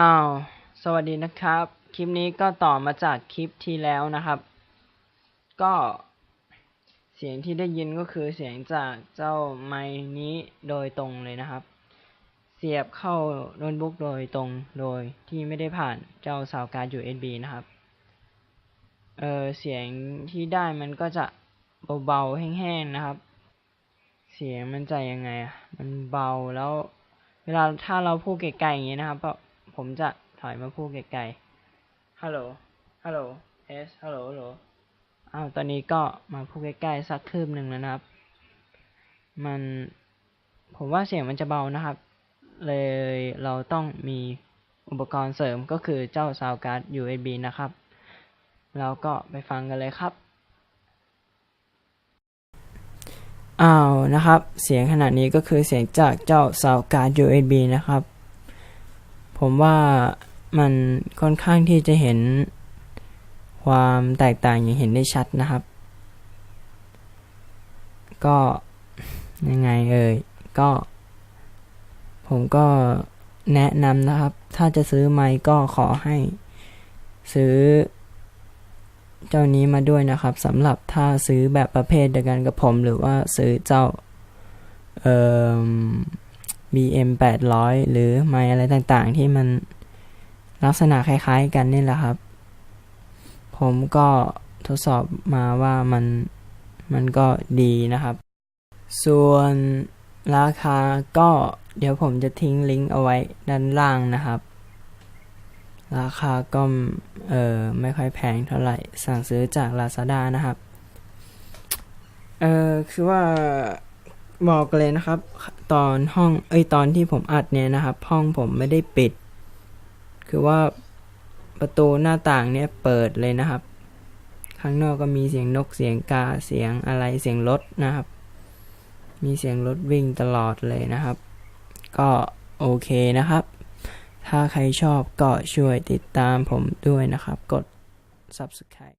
อ้าว สวัสดีนะครับ คลิปนี้ก็ต่อมาจากคลิปที่แล้วนะครับ ก็เสียงที่ได้ยินก็คือเสียงจากเจ้าไม้นี้โดยตรงเลยนะครับ เสียบเข้าโน้ตบุ๊กโดยตรงโดยที่ไม่ได้ผ่านเจ้าสาวการ์ด USB นะครับ เออเสียงที่ได้มันก็จะเบาๆแห้งๆนะครับ เสียงมันจะยังไงอะ มันเบาแล้ว เวลาถ้าเราพูดไกลๆอย่างนี้นะครับ ผมจะถอยมาพูดไกลๆ ฮัลโหล ฮัลโหล เอส ฮัลโหลฮัลโหลอ้าวตอนนี้ก็มาพูดใกล้ๆสักคืบหนึ่งแล้วนะครับ มัน ผมว่าเสียงมันจะเบานะครับ เลยเราต้องมีอุปกรณ์เสริมก็คือเจ้า Sound Card USB นะครับเราก็ไปฟังกันเลยครับ อ้าวนะครับ เสียงขนาดนี้ก็คือเสียงจากเจ้า Sound Card USB นะครับ ผมว่ามันค่อนข้างที่จะเห็นความแตกต่างอย่างเห็นได้ชัดนะครับ ก็ยังไงเอ่ยก็ ผมก็แนะนำนะครับ ถ้าจะซื้อไมค์ก็ขอให้ ซื้อ เจ้านี้มาด้วยนะครับสำหรับถ้าซื้อแบบประเภทเดียวกันกับผม หรือว่าซื้อเจ้า เอ่อ BM 800 หรือไมค์อะไรต่างๆ ที่มันลักษณะคล้ายๆกันนี่แหละครับ ผมก็ทดสอบมาว่ามันมันก็ดีนะครับ ส่วนราคาก็เดี๋ยวผมจะทิ้งลิงก์เอาไว้ด้านล่างนะครับ ราคาก็เออไม่ค่อยแพงเท่าไหร่ สั่งซื้อจาก Lazada นะครับ เออคือว่า บอกเลยนะครับ ตอนห้องเอ้ยตอนที่ผมอัดเนี่ยนะครับ ห้องผมไม่ได้ปิด คือว่าประตูหน้าต่างเนี่ยเปิดเลยนะครับ ข้างนอกก็มีเสียงนกเสียงกาเสียงอะไรเสียงรถนะครับ มีเสียงรถวิ่งตลอดเลยนะครับ ก็โอเคนะครับ ถ้าใครชอบก็ช่วยติดตามผมด้วยนะครับ กด subscribe